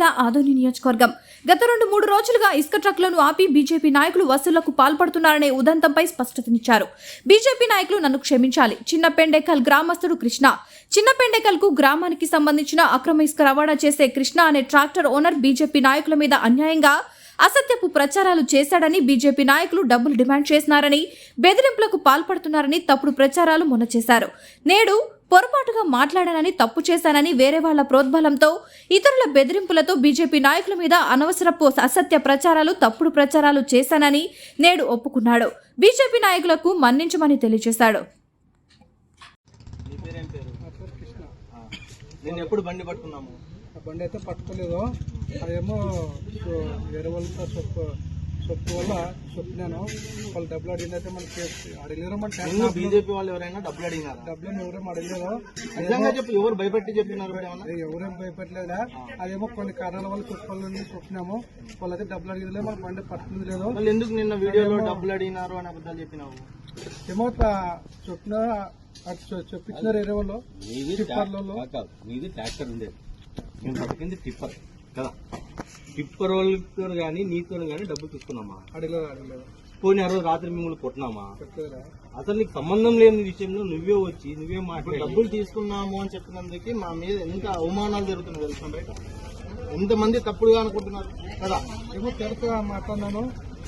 ఆదోని నియోజకవర్గం. గత రెండు మూడు రోజులుగా ఇసుక ట్రక్లను ఆపి బీజేపీ నాయకులు వసూళ్ళకు పాల్పడుతున్నారనే ఉదంతంపై స్పష్టతనిచ్చారు. బీజేపీ నాయకులు నన్ను క్షమించాలి. చిన్న పెండేకల్ గ్రామస్తుడు కృష్ణ. చిన్న కు గ్రామానికి సంబంధించిన అక్రమ ఇసుక రవాణా చేసే కృష్ణ అనే ట్రాక్టర్ ఓనర్ బీజేపీ నాయకుల మీద అన్యాయంగా అసత్యపు ప్రచారాలు చేశాడని బీజేపీ నాయకులు డబ్బులు డిమాండ్ చేస్తున్నారని బెదిరింపులకు పాల్పడుతున్నారని తప్పుడు ప్రచారాలు మొన్న చేశారు. నేడు పొరపాటుగా మాట్లాడానని తప్పు చేశానని వేరే వాళ్ళ ప్రోద్బలంతో ఇతరుల బెదిరింపులతో బీజేపీ నాయకుల మీద అనవసరపు అసత్య ప్రచారాలు తప్పుడు ప్రచారాలు చేశానని నేడు ఒప్పుకున్నాడు. బీజేపీ నాయకులకు మన్నించమని తెలియజేశాడు. నేను ఎప్పుడు బండి పట్టుకున్నాము? ఆ బండి అయితే పట్టుకోలేదు. అదేమో సో- సొప్పు సొప్పు వల్ల సొప్పినాను వాళ్ళు డబ్బులు అడిగినైతే మనకి అడిగలేరు మన బీజేపీ వాళ్ళు ఎవరైనా డబ్బులు అడిగినారా? డబ్బులు ఎవరేం అడగలేదు? నిజంగా చెప్పు ఎవరు భయపెట్టి చెప్పినారు ఎవరేం భయపెట్టలేదా? అదేమో కొన్ని కారణాల వల్ల సొప్పులని చొప్పినాము వాళ్ళైతే డబ్బులు అడిగలేదు మన బండి పట్టుకుంది లేదు. వాళ్ళు ఎందుకు నిన్న వీడియోలో డబ్బులు అడిగినారు అని అబద్ధాలు చెప్పినావు? ఏమో చొప్పిన చొప్పించినారు వేరే వాళ్ళు. మీది ట్రాక్టర్ ఉండేది పట్టుకుంది టిప్పర్. కదా? టిప్పర్ వాళ్ళతో కానీ నీతో కానీ డబ్బులు తీసుకున్నామా? అడగలేదు అడగలేదు పోనీ ఆ రోజు రాత్రి మిమ్మల్ని కొట్టినామా? అసలు నీకు సంబంధం లేని విషయంలో నువ్వే వచ్చి నువ్వే మాట్లాడి డబ్బులు తీసుకున్నాము అని చెప్పినందుకు మా మీద ఎంత అవమానాలు జరుగుతున్నాయి తెలుసా బయట ఎంతమంది తప్పుడుగా అనుకుంటున్నారు? కదా? ఏమో తెలుసుగా మాట్లాడినాను.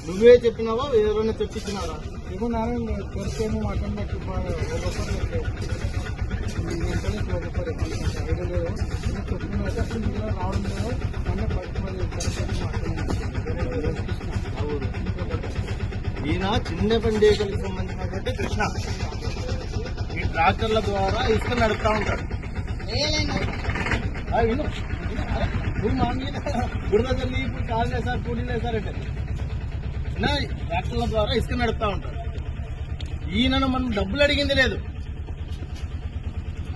నువ్వే చెప్పినావా? ఎవరైనా చెప్పించినారా ఏమో నాన్న తెలుసేమో మాట్లాడినట్టు రావడం లేదు. ఈయన చిన్న పండుగలకు సంబంధించినటువంటి కృష్ణ. ఈ ట్రాక్టర్ల ద్వారా ఇసుక నడుపుతా ఉంటాడు. విను. నువ్వు మా మీద బురద ఇప్పుడు కాలే సార్ కూలీలే సార్ అంటే. ట్రాక్టర్ల ద్వారా ఇసుక నడుపుతా ఉంటాడు. ఈయనను మనం డబ్బులు అడిగింది లేదు.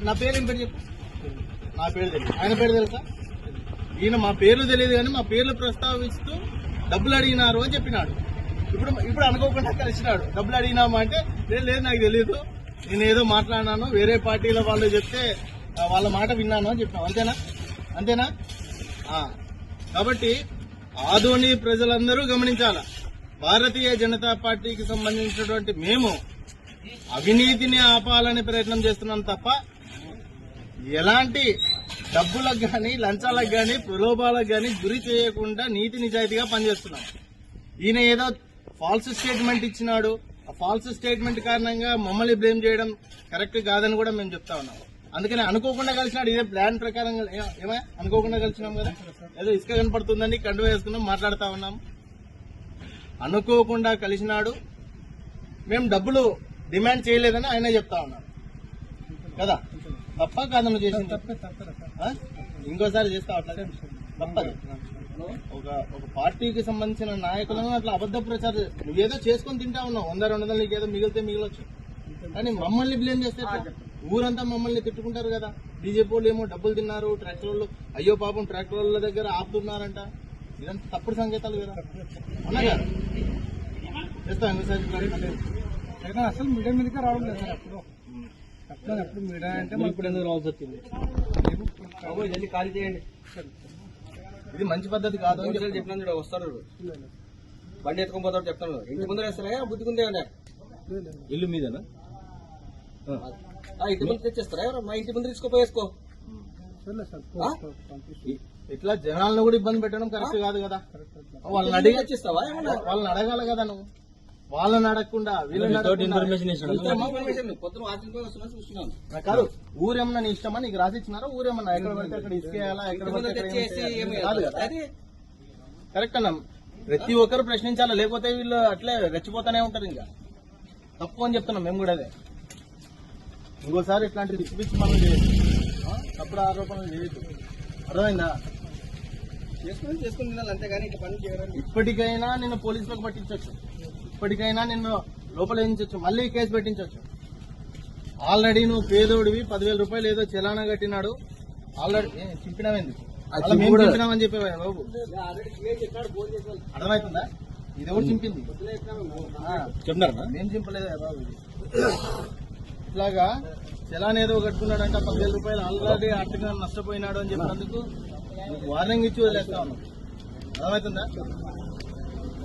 నా పేరు ఏం పేరు చెప్పు? నా పేరు తెలుసు ఆయన పేరు తెలుసా? ఈయన మా పేర్లు తెలియదు కానీ మా పేర్లు ప్రస్తావిస్తూ డబ్బులు అడిగినారు అని చెప్పినాడు. ఇప్పుడు ఇప్పుడు అనుకోకుండా కలిసినాడు. డబ్బులు అడిగినామా అంటే లేదు లేదు నాకు తెలియదు నేను ఏదో మాట్లాడినాను వేరే పార్టీల వాళ్ళు చెప్తే వాళ్ళ మాట విన్నాను అని చెప్పినాం అంతేనా? అంతేనా? కాబట్టి ఆదోని ప్రజలందరూ గమనించాల? భారతీయ జనతా పార్టీకి సంబంధించినటువంటి మేము అవినీతిని ఆపాలని ప్రయత్నం చేస్తున్నాం తప్ప ఎలాంటి డబ్బులకు కానీ లంచాలకు కానీ ప్రలోభాలకు కానీ గురి చేయకుండా నీతి నిజాయితీగా పనిచేస్తున్నాం. ఈయన ఏదో ఫాల్స్ స్టేట్మెంట్ ఇచ్చినాడు. ఆ ఫాల్స్ స్టేట్మెంట్ కారణంగా మమ్మల్ని బ్లేమ్ చేయడం కరెక్ట్ కాదని కూడా మేము చెప్తా ఉన్నాం. అందుకని అనుకోకుండా కలిసినాడు. ఇదే ప్లాన్ ప్రకారం ఏ- అనుకోకుండా కలిసినాం కదా? ఏదో ఇసుక కనపడుతుందని కండు వేసుకున్నాం మాట్లాడుతూ ఉన్నాం. అనుకోకుండా కలిసినాడు. మేము డబ్బులు డిమాండ్ చేయలేదని ఆయన చెప్తా ఉన్నాం కదా? తప్ప కాదను చేసింది? ఇంకోసారి చేస్తా అట్లా? తప్పదు. ఒక ఒక పార్టీకి సంబంధించిన నాయకులను అట్లా అబద్ధ ప్రచారం నువ్వేదో చేసుకొని తింటా ఉన్నావు. వంద రెండు వందలు నీకేదో మిగిలితే మిగిలొచ్చు. కానీ మమ్మల్ని బ్లేమ్ చేస్తే? ఊరంతా మమ్మల్ని తిట్టుకుంటారు కదా. బీజేపీ వాళ్ళు ఏమో డబ్బులు తిన్నారు ట్రాక్టర్ వాళ్ళు. అయ్యో పాపం ట్రాక్టర్ వాళ్ళ దగ్గర ఆపుతున్నారంట. ఇదంతా తప్పుడు సంకేతాలు కదా. అవునా కదా? చేస్తా అసలు మీడియా మీదకే రావడం లేదు సార్ అప్పుడు అప్పుడు అప్పుడు మీడియా అంటే మరి ఇప్పుడు ఎందుకు రావాల్సి వచ్చింది? బాబోయ్, జల్దీ ఖాళీ చేయండి. ఇది మంచి పద్ధతి కాదు అని. చెప్పినాను చూడు, వస్తారు బండి ఎత్తుకొని పోతాడు చెప్తాను ఇంటి ముందర వేస్తారా? బుద్ధికుందే అండి ఇల్లు మీదనా? ఇంటి ముందు తెచ్చేస్తారా? ఎవరు మా ఇంటి ముందు తీసుకోపోయి వేసుకో చూడలేదు సార్ పోస్ట్ పంపిస్తాను ఇట్లా జనాలను కూడా ఇబ్బంది పెట్టడం కరెక్ట్ కాదు కదా. వాళ్ళని అడిగి తెచ్చిస్తావా ఏమన్నా? వాళ్ళని అడగాలి కదా నువ్వు. వాళ్ళని అడగకుండా వీళ్ళని కాదు. ఊరేమన్నా నీ ఇష్టమా? నీకు రాసి ఇచ్చినారా? ఊరేమన్నా ఎక్కడ పడితే అక్కడ ఇసుకేయాలా ఎక్కడ పడితే కరెక్ట్ అన్న. ప్రతి ఒక్కరు ప్రశ్నించాలా? లేకపోతే వీళ్ళు అట్లే రెచ్చిపోతానే ఉంటారు ఇంకా. తప్పు అని చెప్తున్నాం మేము కూడా అదే. ఇంకోసారి ఇట్లాంటి పిచ్చి చేయొద్దు. ఆ? తప్పుడు ఆరోపణలు చేయొద్దు. అర్థమైందా? చేసుకుని చేసుకుని అంతేగాని ఇట్లా పని చేయడం ఇప్పటికైనా నిన్ను పోలీసులకు పట్టించవచ్చు ఇప్పటికైనా నిన్ను లోపల వేయించవచ్చు మళ్ళీ కేసు పెట్టించవచ్చు ఆల్రెడీ నువ్వు పేదోడివి పదివేల రూపాయలు ఏదో చలానా కట్టినాడు. ఆల్రెడీ అలా మేము చింపినామని చెప్పేవా బాబు? అర్థమవుతుందా ఇది ఎవరు చింపింది? చెప్తున్నారా? మేము చింపలేదా బాబు ఇట్లాగా చలాన్ ఏదో కట్టుకున్నాడంట పదివేల రూపాయలు ఆల్రెడీ ఆర్థికంగా నష్టపోయినాడు అని చెప్పినందుకు వార్నింగ్ ఇచ్చి వదిలేస్తా ఉన్నాం. అర్థమవుతుందా